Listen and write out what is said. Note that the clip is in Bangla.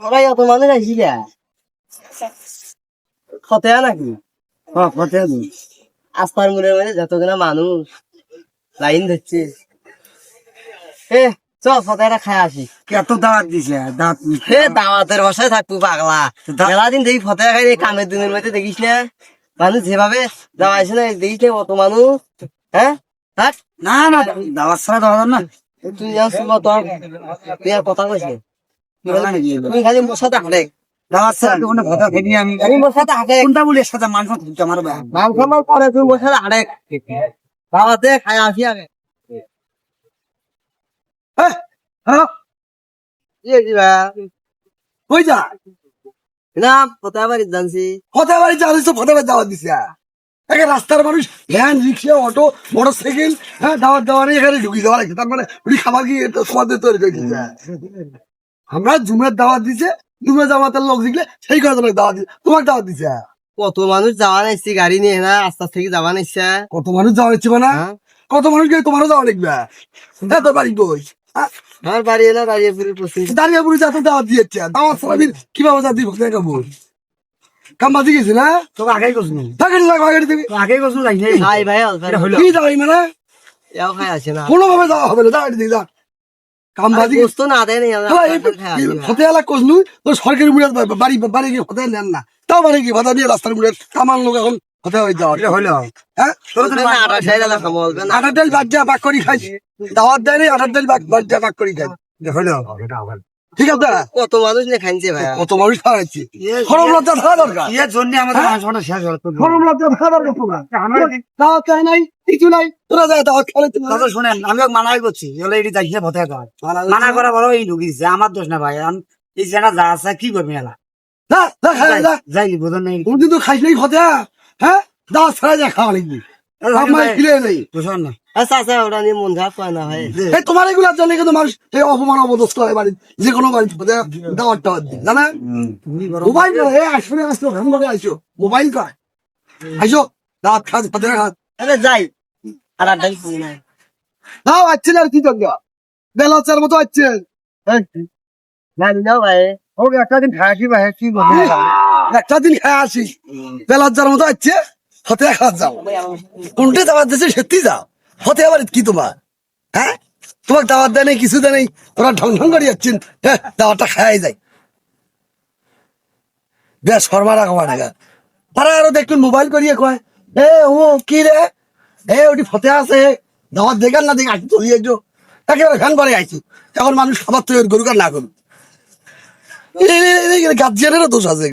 ওরাই অত মানুষ আসিলা। খতেয়া নাকি? হ্যাঁ ফতেয়া দিন আস্তার মনে মানে যতগুলা মানুষ লাইন ধরছে। এ ফতেয়াটা আসি। কত দাওয়াত দিছে দাঁত হে দাওয়াতের বসায় থাকব পাগলা। মেলা দিন দেখি ফতেয়া খাই কামের দিনের মধ্যে দেখিস না। মানুষ যেভাবে যাওয়া আছে না দেখিস না কত মানুষ। হ্যাঁ? না না ছাড়া দাওয়াত না। তুই যাও শুনো তো তুই আর কথা কইস না। তুমি খালি মোর সাথে হাঁটে। দাওয়াত ছাড়া কোনো কথা খেলি আমি। তুমি মোর সাথে হাঁটে। কোনটা বলে সাথে মানুষ ধরতে আমার ভাই। নাম পরে তুই মোর সাথে হাঁটে। বাবাতে খাই আসি আগে। হ্যাঁ কই যা? বাড়ি জানছি। ফতেয়া বাড়ি যা হইছে ফতেয়া বাড়ি দাওয়াত দিছে এখানে রাস্তার মানুষ van rickshaw auto motorcycle হ্যাঁ দাওয়াত দেওয়া নেই এখানে ঢুকি দেওয়া লাগছে। তার মানে ওই খাবার কি তৈরি করে দিচ্ছে আমরা জুমের দাওয়াত দিছে জুমের জামাতের লোক দেখলে সেই করে তোমাকে দাওয়াত দিছে। তোমার দাওয়াত দিছে? কত মানুষ যাওয়া নাইছি গাড়ি নিয়ে না রাস্তা থেকে যাওয়া নাইছে কত মানুষ যাওয়া হচ্ছে না হ্যাঁ? কত মানুষ গেলে তোমারও যাওয়া লিখবে হ্যাঁ তোর বাড়ি বই আমার বাড়ি না দাঁড়িয়ে পুরি পশ্চিম দাঁড়িয়ে বুড়ি যাতে দাওয়াত দিয়েছে দাওয়াত সারাদিন কীভাবে যা দিব কেন বল কাম বাজি গেছি না? তোকে আগেই করছিল থাকে লাগো আগে থেকে আগেই নাই ভাই অল্প কি মানে? এও খাই আসে না। কোনোভাবে যাওয়া হবে না দাঁড়িয়ে যা। কাম বাজি গোস্ত না দেয় নি আমরা খাই আসি না। ফতে এলা কষলু তো সরকারি মুড়ে বাড়ি বাড়ি গিয়ে ফতে নেন না। তাও বাড়ি গিয়ে ভাতা দিয়ে রাস্তার মুড়ে কামান লোক এখন হয়ে হ্যাঁ? তোর আটা খাই খাব ডাল বাদ যা বাক করি খাইছি। দাওয়াত দেয় নি আটার ডাল বাক বাদ যা বাক করি খাই ঠিক আছে কত মানুষ নিয়ে খাইছে ভাই? কত মানুষ খাওয়াচ্ছি খরম লজ্জা থাকা দরকার। এর জন্য আমাদের মানুষটা শেষ হলো। খরম লজ্জা থাকা দরকার তোমরা। দাওয়াত চাই নাই কিছু নাই। তোরা যায় দাওয়াত খাওয়ালে তুমি শুনেন আমি মানাই করছি। এটি ভতে মানা করা বড় এই ঢুকি দিচ্ছে আমার দোষ না ভাই। এই জানা যা আছে কি করবি এলা? যা যা খাই যা। যাই বোঝেন নাই। তুমি কিন্তু খাইস নাই ফতে হ্যাঁ? দাওয়াত ছাড়া আমার নেই। না। আচ্ছা আচ্ছা ওটা নিয়ে মন খারাপ করে না ভাই। এই তোমার এগুলোর জন্য কিন্তু মানুষ এই অপমান অবদস্ত হয় বাড়ি যে কোনো জানা? মোবাইল এ আসবে আসলো ঘাম করে আইসো। মোবাইল কর আইসো দাওয়াত খাস ফতে খাস আরে যাই আর আড্ডা দিই না দাও আচ্ছেন আর কি দরকার বেলা চার মতো আচ্ছেন জানি না ভাই। ওকে একটা দিন খাই আসি ভাই কি করবি একটা দিন খায় আসি। বেলা চার মতো আচ্ছে হতে খাওয়া যাও। কোনটা দাওয়াত দিচ্ছে সত্যি যাও। হতে আবার কি তোমার? হ্যাঁ? তোমার দাওয়াত দেয় নেই কিছু দেয় নেই তোরা ঢং ঢং করে যাচ্ছেন হ্যাঁ দাওয়াতটা খাওয়াই যায়। বেশ শর্মা রাখবা টাকা তারা আরও দেখুন মোবাইল করিয়ে কয় এ ও কি রে? এ ওটি ফতে আছে। দাওয়াত দেখান না দেখে আসি চলি একটু একেবারে ফ্যান করে আইছি এখন মানুষ খাবার তৈরি করুক আর না করুক। গার্জিয়ানেরও দোষ আছে।